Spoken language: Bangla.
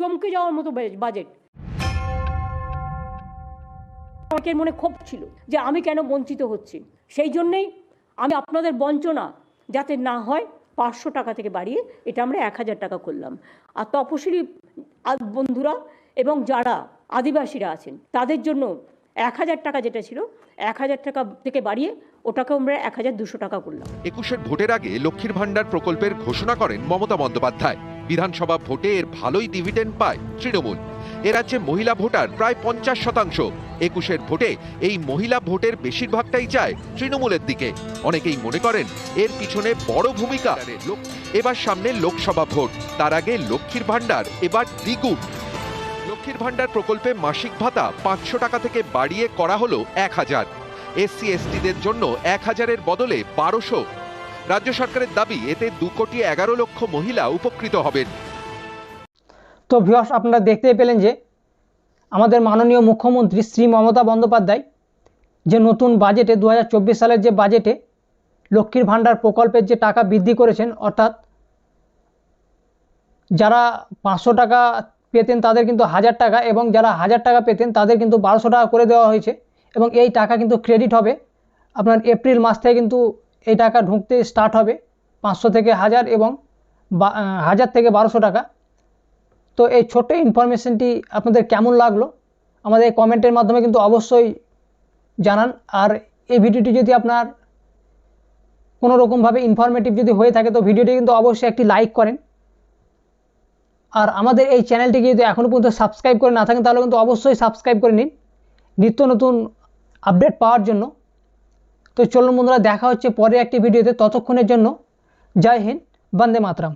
চমকে যাওয়ার মতো বাজেট অনেকের মনে ক্ষোভ ছিল যে আমি কেন বঞ্চিত হচ্ছি। সেই জন্যেই আমি আপনাদের বঞ্চনা যাতে না হয়, পাঁচশো টাকা থেকে বাড়িয়ে এটা আমরা এক হাজার টাকা করলাম। আর তপশিলি বন্ধুরা এবং যারা আদিবাসীরা আছেন, তাদের জন্য এক হাজার টাকা যেটা ছিল, এক হাজার টাকা থেকে বাড়িয়ে ওটাকে আমরা এক হাজার দুশো টাকা করলাম। একুশের ভোটের আগে লক্ষ্মীর ভাণ্ডার প্রকল্পের ঘোষণা করেন মমতা বন্দ্যোপাধ্যায়। বিধানসভা ভোটে এর ভালোই ডিভিডেন্ড পায় তৃণমূল। এ রাজ্যে মহিলা ভোটার প্রায় পঞ্চাশ শতাংশ। একুশের ভোটে এই মহিলা ভোটের বেশিরভাগটাই যায় তৃণমূলের দিকে। অনেকেই মনে করেন এর পিছনে বড় ভূমিকা। এবার সামনে লোকসভা ভোট। তার আগে লক্ষ্মীর ভাণ্ডার, এবার দ্বিগুণ। লক্ষ্মীর ভাণ্ডার প্রকল্পে মাসিক ভাতা পাঁচশো টাকা থেকে বাড়িয়ে করা হলো এক হাজার। এসসি, এসটিদের জন্য এক হাজারের বদলে বারোশো। রাজ্য সরকারের দাবি, এতে দু কোটি এগারো লক্ষ মহিলা উপকৃত হবেন। তো ভিউয়ার্স আপনারা দেখতে পেলেন যে, আমাদের মাননীয় মুখ্যমন্ত্রী শ্রী মমতা বন্দ্যোপাধ্যায় যে নতুন বাজেটে দু হাজার চব্বিশ সালের যে বাজেটে লক্ষ্মীর ভাণ্ডার প্রকল্পের যে টাকা বৃদ্ধি করেছেন, অর্থাৎ যারা পাঁচশো টাকা পেতেন তাদের কিন্তু হাজার টাকা এবং যারা হাজার টাকা পেতেন তাদের কিন্তু বারোশো টাকা করে দেওয়া হয়েছে এবং এই টাকা কিন্তু ক্রেডিট হবে। আপনার এপ্রিল মাস থেকে কিন্তু এই টাকা ঢুকতে স্টার্ট হবে পাঁচশো থেকে হাজার এবং হাজার থেকে বারোশো টাকা। তো এই ছোট্ট ইনফরমেশনটি আপনাদের কেমন লাগল? আমাদের কমেন্টের মাধ্যমে কিন্তু অবশ্যই জানান। আর এই ভিডিওটি যদি আপনার কোনো রকমভাবে ইনফরমেটিভ যদি হয়ে থাকে, তো ভিডিওটি কিন্তু অবশ্যই একটি লাইক করেন। আর আমাদের এই চ্যানেলটিকে যদি এখনও পর্যন্ত সাবস্ক্রাইব করে না থাকেন, তাহলে কিন্তু অবশ্যই সাবস্ক্রাইব করে নিন। নিত্য নতুন আপডেট পাওয়ার জন্য। তো চলুন বন্ধুরা দেখা হচ্ছে পরে একটি ভিডিওতে। ততক্ষণের জন্য জয় হিন্দ বন্দে মাতরম।